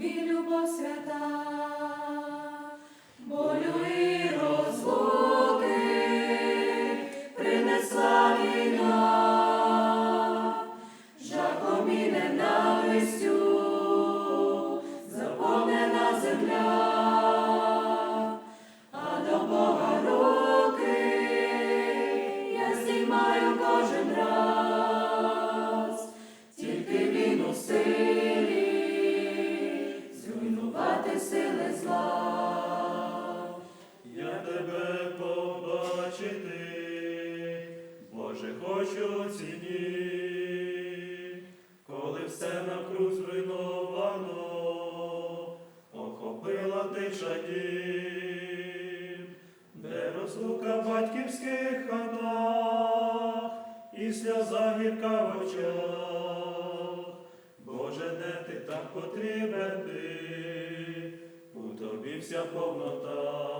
тобі любов свята. Хочу ці коли все навкруг зруйновано, охопила тиша дім, де розлука в батьківських хатах, і сльоза гірка в очах. Боже, де ти так потрібен ти, у тобі вся повнота.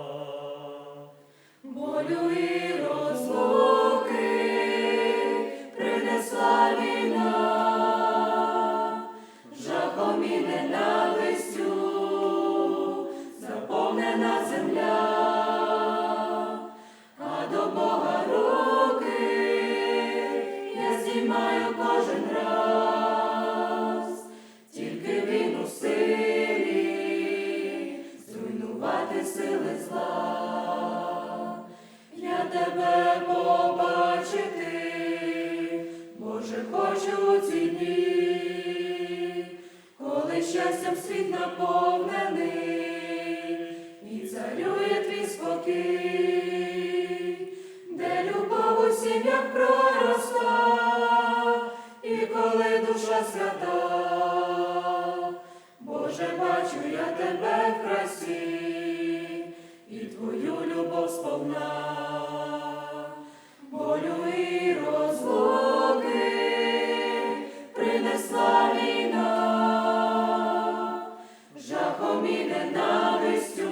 Болю і руки, я знімаю кожен раз, тільки він у силі, зруйнувати сили зла, я тебе побачити, Боже, хочу у ці дні, коли щастям світ наповнений і царює твій спокій всім, як пророста, і коли душа свята, Боже, бачу я тебе в красі, і твою любов сповна, болю і розлуки принесла війна, жахом і ненавистю.